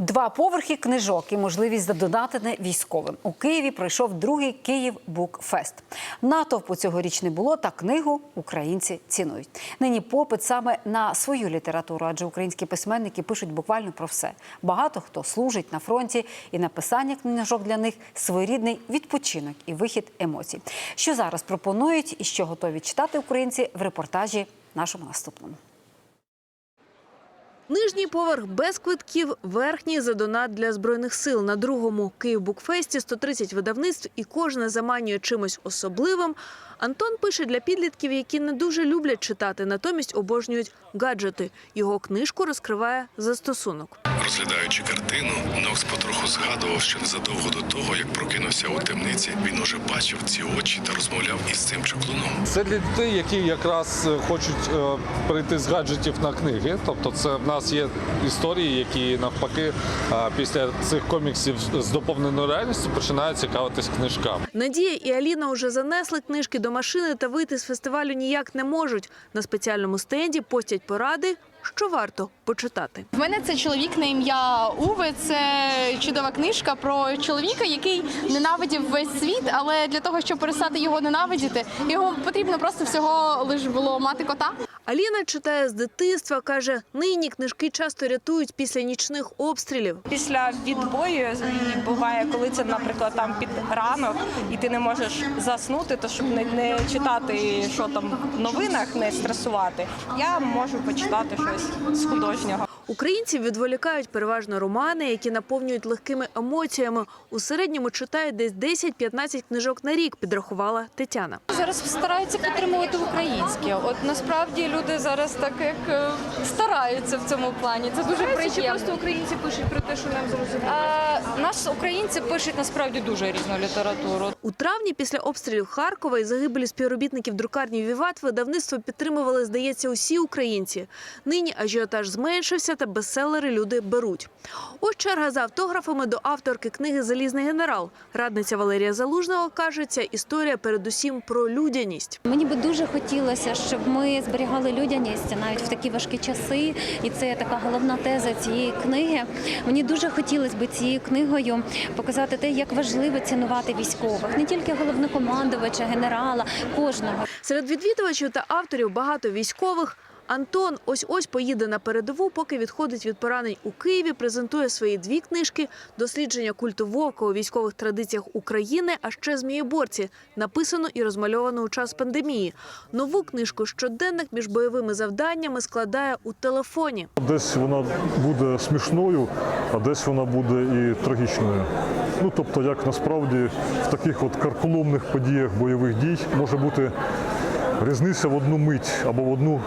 Два поверхи книжок і можливість задонатити військовим. У Києві пройшов другий Київ Букфест. Натовпу цьогоріч не було, та книгу українці цінують. Нині попит саме на свою літературу, адже українські письменники пишуть буквально про все. Багато хто служить на фронті, і написання книжок для них своєрідний відпочинок і вихід емоцій. Що зараз пропонують і що готові читати українці в репортажі нашому наступному. Нижній поверх без квитків, верхній за донат для збройних сил. На другому Київбукфесті 130 видавництв і кожне заманює чимось особливим. Антон пише для підлітків, які не дуже люблять читати, натомість обожнюють гаджети. Його книжку розкриває застосунок. Розглядаючи картину, Нокс потроху згадував, що незадовго до того, як прокинувся у темниці, він уже бачив ці очі та розмовляв із цим чаклуном. Це для дітей, які якраз хочуть е, перейти з гаджетів на книги. Тобто, це в нас є історії, які навпаки після цих коміксів з доповненою реальністю починають цікавитись книжками. Надія і Аліна вже занесли книжки до машини та вийти з фестивалю ніяк не можуть. На спеціальному стенді постять поради, що варто почитати. В мене це чоловік на ім'я Уве. Це чудова книжка про чоловіка, який ненавидів весь світ, але для того, щоб перестати його ненавидіти, його потрібно просто всього лише було мати кота. Аліна читає з дитинства, каже, нині книжки часто рятують після нічних обстрілів. Після відбою буває, коли це, наприклад, там під ранок, і ти не можеш заснути, то щоб не, не читати, що там в новинах, не стресувати. Я можу почитати щось з художнього. Українців відволікають переважно романи, які наповнюють легкими емоціями. У середньому читають десь 10-15 книжок на рік, підрахувала Тетяна. Зараз стараються підтримувати українське. От насправді люди зараз так як е, стараються в цьому плані. Це дуже приємно. просто українці пишуть про те, що нам зрозуміло. Нас українці пишуть насправді дуже різну літературу. У травні після обстрілів Харкова і загибелі співробітників друкарні Віват видавництво підтримували, здається, усі українці. Нині ажіотаж зменшився, та бестселери люди беруть. Ось черга за автографами до авторки книги Залізний генерал. Радниця Валерія Залужного каже, ця історія передусім про людяність. Мені би дуже хотілося, щоб ми зберігали людяність навіть в такі важкі часи, і це така головна теза цієї книги. Мені дуже хотілося б цією книгою показати те, як важливо цінувати військових, не тільки головнокомандувача, генерала, кожного. Серед відвідувачів та авторів багато військових. Антон ось ось поїде на передову, поки відходить від поранень у Києві. Презентує свої дві книжки: дослідження культу вовка у військових традиціях України, а ще змієборці, написано і розмальовано у час пандемії. Нову книжку щоденник між бойовими завданнями складає у телефоні. Десь вона буде смішною, а десь вона буде і трагічною. Ну тобто, як насправді в таких от карколомних подіях бойових дій може бути різниця в одну мить або в одну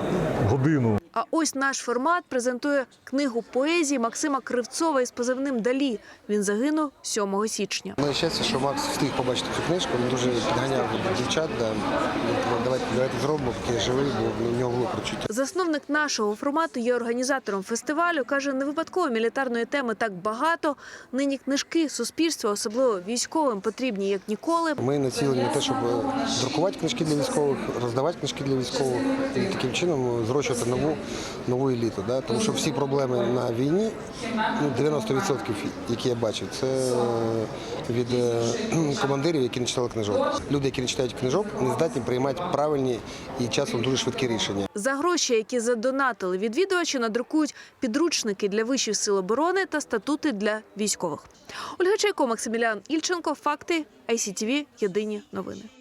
годину. А ось наш формат презентує книгу поезії Максима Кривцова із позивним Далі. Він загинув 7 січня. Моє щастя, що Макс встиг побачити цю книжку, він дуже підганяв дівчат. Да. Давайте, давайте зробимо, поки я живий, бо в нього було прочуття. Засновник нашого формату є організатором фестивалю. каже, не випадково мілітарної теми так багато. Нині книжки суспільству, особливо військовим, потрібні як ніколи. Ми націлені на те, щоб друкувати книжки для військових, роздавати книжки для військових і таким чином зрощувати нову нову еліту. Да? Тому що всі проблеми на війні, ну 90% які я бачив, це від е, командирів, які не читали книжок. Люди, які не читають книжок, не здатні приймати правильні і часом дуже швидкі рішення. За гроші, які задонатили відвідувачі, надрукують підручники для вищих сил оборони та статути для військових. Ольга Чайко, Максимілян Ільченко. Факти ICTV. Єдині новини.